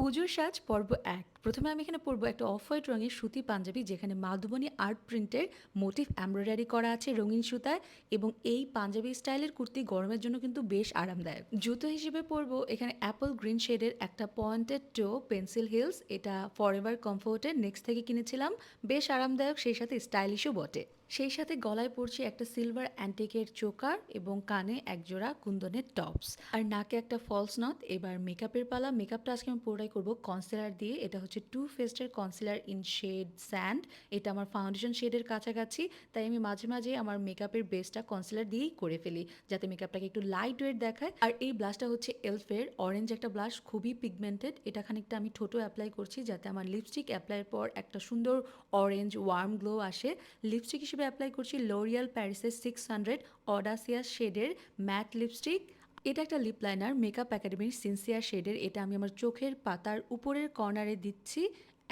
পুজোর সাজ পর্ব এক। প্রথমে আমি এখানে পরবো একটা অফ হোয়াইট রঙের সুতি পাঞ্জাবি, যেখানে মাধুবনী আর্ট প্রিন্টের মোটিভ এমব্রয়ডারি করা আছে রঙিন সুতায় এবং এই পাঞ্জাবি স্টাইলের কুর্তি গরমের জন্য কিন্তু বেশ আরামদায়ক। জুতো হিসেবে পরবো এখানে অ্যাপল গ্রিন শেডের একটা পয়েন্টেড টো পেন্সিল হিলস এটা ফরএভার কমফোর্টের নেক্সট থেকে কিনেছিলাম, বেশ আরামদায়ক, সেই সাথে স্টাইলিশও বটে। সেই সাথে গলায় পড়ছে একটা সিলভার অ্যান্টিকের চোকার এবং কানে একজোড়া কুন্দনের টপস আর নাকে একটা ফলস নথ এবার মেকআপের পালা মেকআপটা আজকে আমি পুরোটাই করব কনসিলার দিয়ে, এটা হচ্ছে টু ফেস্টের কনসিলার ইন শেড স্যান্ড এটা আমার ফাউন্ডেশন শেডের কাছাকাছি, তাই আমি মাঝে মাঝে আমার মেকআপের বেসটা কনসিলার দিয়েই করে ফেলি, যাতে মেকআপটাকে একটু লাইট ওয়েট দেখায়। আর এই ব্লাশটা হচ্ছে এলফের অরেঞ্জ একটা ব্লাশ খুবই পিগমেন্টেড এটা খানিকটা আমি ঠোঁটো অ্যাপ্লাই করছি, যাতে আমার লিপস্টিক অ্যাপ্লাইয়ের পর একটা সুন্দর অরেঞ্জ ওয়ার্ম গ্লো আসে। লিপস্টিক হিসেবে অ্যাপ্লাই করছি লোরিয়াল প্যারিসের সিক্স হান্ড্রেড অডাসিয়াস শেডের ম্যাট লিপস্টিক এটা একটা লিপ লাইনার মেকআপ একাডেমির সিনসিয়ার শেডের এটা আমি আমার চোখের পাতার উপরের কর্নারে দিচ্ছি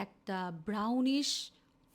একটা ব্রাউনিশ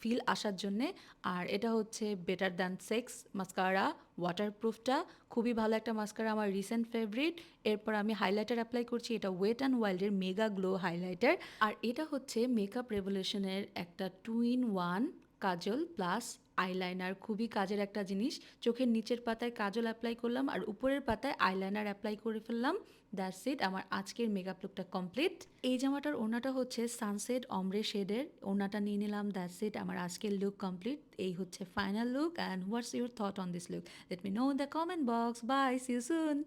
ফিল আসার জন্যে। আর এটা হচ্ছে বেটার দ্যান সেক্স মাস্কারা ওয়াটারপ্রুফটা খুবই ভালো একটা মাস্কারা আমার রিসেন্ট ফেভারিট এরপর আমি হাইলাইটার অ্যাপ্লাই করছি, এটা ওয়েট অ্যান্ড ওয়াইল্ডের মেগা গ্লো হাইলাইটার আর এটা হচ্ছে মেকআপ রেভলিউশনের একটা two in one kajal plus eyeliner খুবই কাজের একটা জিনিস। চোখের নিচের পাতায় কাজল অ্যাপ্লাই করলাম আর উপরের পাতায় আইলাইনার অ্যাপ্লাই করে ফেললাম। দ্যাটস ইট আমার আজকের মেকআপ লুকটা কমপ্লিট এই জামাটার ওনাটা হচ্ছে সানসেট অমরে শেডের ওনাটা নিয়ে নিলাম দ্যাটস ইট আমার আজকের লুক কমপ্লিট এই হচ্ছে final look and what's your thought on this look let me know in the comment box bye see soon